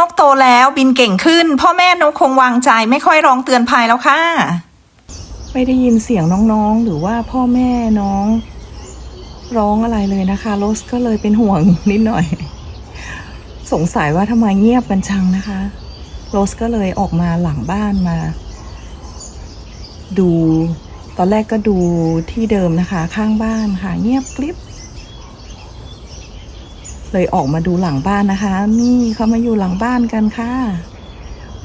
นกโตแล้วบินเก่งขึ้น พ่อแม่นกคงวางใจไม่ค่อยร้องเตือนภัยแล้วค่ะ ไม่ได้ยินเสียงน้องๆ หรือว่าพ่อแม่น้อง ร้องอะไรเลยนะคะโรสก็เลยเป็นห่วงนิดหน่อย สงสัยว่าทำไมเงียบกันจังนะคะโรสก็เลยออกมาหลังบ้านมา ดู ตอนแรกก็ดูที่เดิมนะคะ ข้างบ้านค่ะ เงียบกริบ เลยออกมาดูหลังบ้านนะคะ นี่เขามาอยู่หลังบ้านกันค่ะ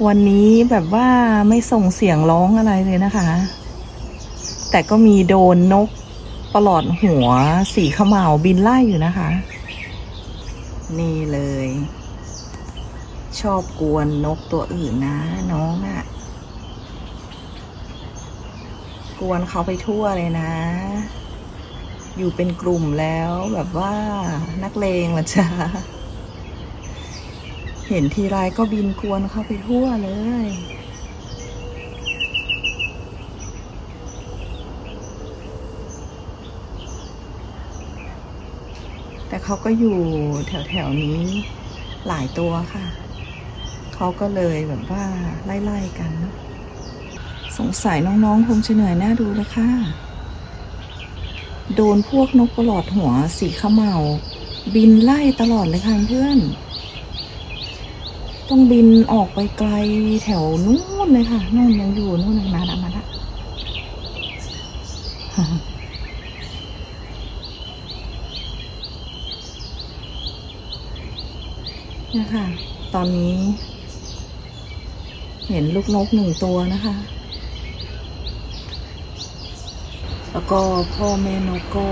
วันนี้แบบว่าไม่ส่งเสียงร้องอะไรเลยนะคะ แต่ก็มีโดนนกประหลอดหัวสีขมเหมาบินไล่อยู่นะคะ นี่เลย ชอบกวนนกตัวอื่นนะน้องอะ่ะ กวนเขาไปทั่วเลยนะ อยู่เป็นกลุ่มแล้วแบบว่านักเลงละจ้าเห็นทีไรก็บินกวนเข้าไปทั่วเลย แต่เขาก็อยู่แถวๆนี้หลายตัวค่ะ เขาก็เลยแบบว่าไล่ ๆ กัน สงสัยน้อง ๆ คงจะเหนื่อยหน้าดูแล้วค่ะ โดนพวกนกประหลอดหัวสีขมเมาบินไล่ตลอดเลยค่ะเพื่อน ต้องบินออกไปไกลแถวนู้นเลยค่ะนู่นยังอยู่นู่นมาละมาละเนี่ยค่ะตอนนี้ เห็นลูกนกหนึ่งตัวนะคะ แล้วก็พ่อแม่นกก็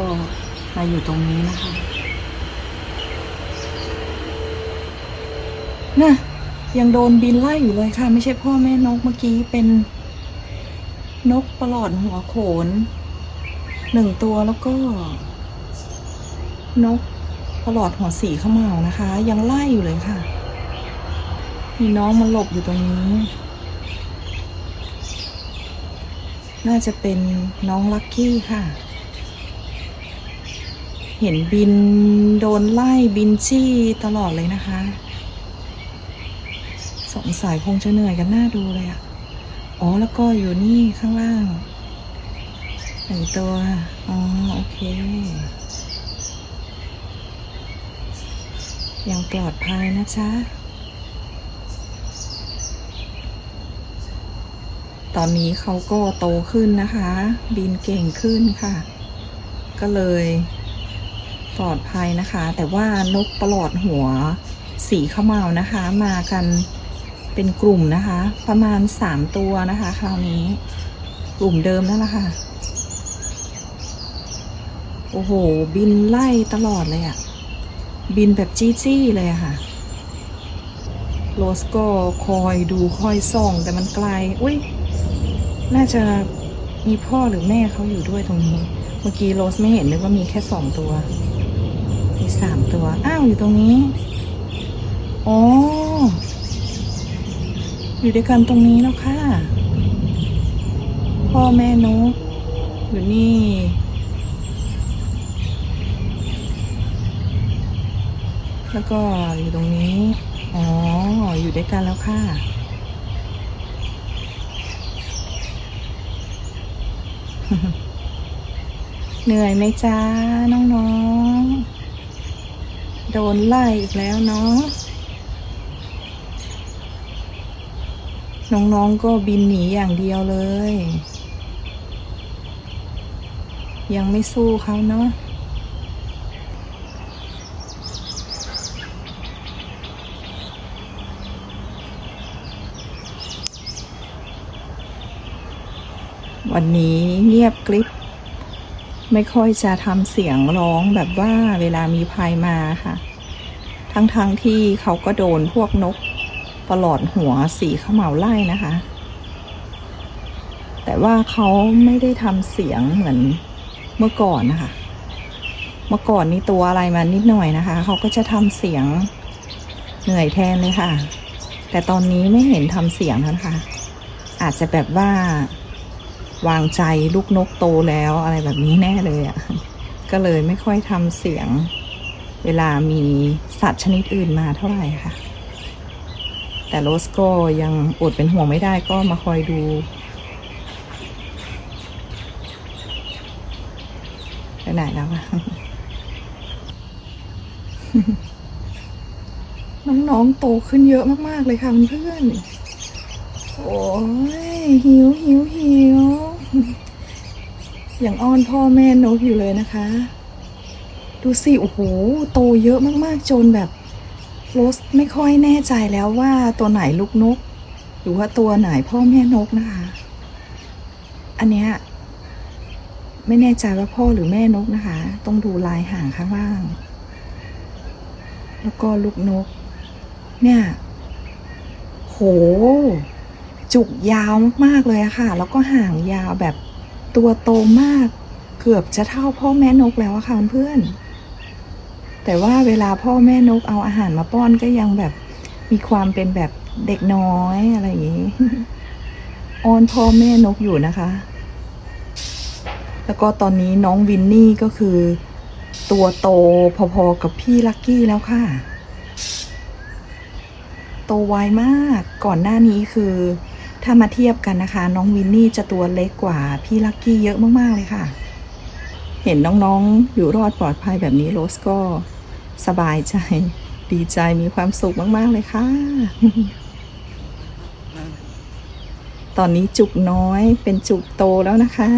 มาอยู่ตรงนี้นะคะน่ะยังโดนบินไล่อยู่เลยค่ะ ไม่ใช่พ่อแม่นกเมื่อกี้เป็นนกประหลอดหัวโขนหนึ่งตัวแล้วก็ นกประหลอดหัวสีขาวเมานะคะ ยังไล่อยู่เลยค่ะ มีน้องมาหลบอยู่ตรงนี้ น่าจะเป็นน้องลักกี้ค่ะ เห็นบินโดนไล่บินจี้ตลอดเลยนะคะ สงสัยคงจะเหนื่อยกันหน้าดูเลยอะอ๋อแล้วก็อยู่นี่ข้างล่างหนึ่งตัว อ๋อ โอเค ยังปลอดภัยนะจ๊ะ ตอนนี้เขาก็โตขึ้นนะคะ บินเก่งขึ้นค่ะ ก็เลยปลอดภัยนะคะ แต่ว่านกประหลอดหัวสีขาวเหมานะคะ มากันเป็นกลุ่มนะคะ ประมาณสามตัวนะคะ คราวนี้ กลุ่มเดิมนั่นแหละค่ะ โอ้โห บินไล่ตลอดเลยอะบินแบบจี้ๆเลยอะค่ะโรสก็คอยดูคอยส่องแต่มันไกล อุ้ย น่าจะมีพ่อหรือแม่เขาอยู่ด้วยตรงนี้ เมื่อกี้โรสไม่เห็นนึกว่ามีแค่สองตัวมีสามตัว อ้าวอยู่ตรงนี้อ๋ออยู่ด้วยกันตรงนี้แล้วค่ะ พ่อแม่นกอยู่นี่แล้วก็อยู่ตรงนี้ อ๋อ อยู่ด้วยกันแล้วค่ะ เหนื่อยไหมจ้าน้องๆ โดนไล่อีกแล้วเนาะน้องๆก็บินหนีอย่างเดียวเลย ยังไม่สู้เขาเนาะ วันนี้เงียบกริบ ไม่ค่อยจะทำเสียงร้องแบบว่าเวลามีภัยมาค่ะ ทั้งๆทที่เขาก็โดนพวกนกประหลอดหัวสีขาวเหมาไล่นะคะ แต่ว่าเขาไม่ได้ทำเสียงเหมือนเมื่อก่อนนะคะ เมื่อก่อนนี่ตัวอะไรมานิดหน่อยนะคะ เขาก็จะทำเสียงเหนื่อยแทนเลยค่ะ แต่ตอนนี้ไม่เห็นทำเสียงนะคะ อาจจะแบบว่า วางใจลูกนกโตแล้วอะไรแบบนี้แน่เลยอะ่ะ ก็เลยไม่ค่อยทำเสียง เวลามีสัตว์ชนิดอื่นมาเท่าไหร่ค่ะ แต่โรสก็ยังอดเป็นห่วงไม่ได้ก็มาคอยดู ไปไหนแล้วอะน้องๆโตขึ้นเยอะมาก ๆ เลยค่ะเพื่อนๆโอ้ยหิวหิวหิว อย่างอ้อนพ่อแม่นกอยู่เลยนะคะ ดูสิโอ้โหโตเยอะมากๆจนแบบโรสไม่ค่อยแน่ใจแล้วว่าตัวไหนลูกนก หรือว่าตัวไหนพ่อแม่นกนะคะ อันเนี้ยไม่แน่ใจว่าพ่อหรือแม่นกนะคะ ต้องดูลายห่างข้างล่าง แล้วก็ลูกนก เนี่ย โห จุกยาวมากๆเลยค่ะ แล้วก็ห่างยาวแบบตัวโตมาก เกือบจะเท่าพ่อแม่นกแล้วอะค่ะเพื่อนแต่ว่าเวลาพ่อแม่นกเอาอาหารมาป้อนก็ยังแบบมีความเป็นแบบเด็กน้อยอะไรอย่างนี้อ้อนพ่อแม่นกอยู่นะคะ แล้วก็ตอนนี้น้องวินนี่ก็คือ ตัวโตพอๆกับพี่ลักกี้แล้วค่ะ โตไวมากก่อนหน้านี้คือ ถ้ามาเทียบกันนะคะ น้องวินนี่จะตัวเล็กกว่าพี่ลักกี้เยอะมากๆเลยค่ะ เห็นน้องๆอยู่รอดปลอดภัยแบบนี้โรสก็สบายใจดีใจมีความสุขมาก ๆ เลยค่ะ ตอนนี้จุกน้อยเป็นจุกโตแล้วนะคะ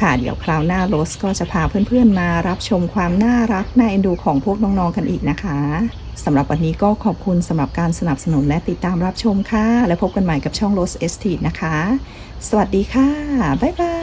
ค่ะเดี๋ยวคราวหน้าโรสก็จะพาเพื่อน ๆ มารับชมความน่ารักน่าเอ็นดูของพวกน้อง ๆ กันอีกนะคะ สำหรับวันนี้ก็ขอบคุณสำหรับการสนับสนุนและติดตามรับชมค่ะ และพบกันใหม่กับช่อง Rose Estate นะคะ สวัสดีค่ะ บ๊ายบาย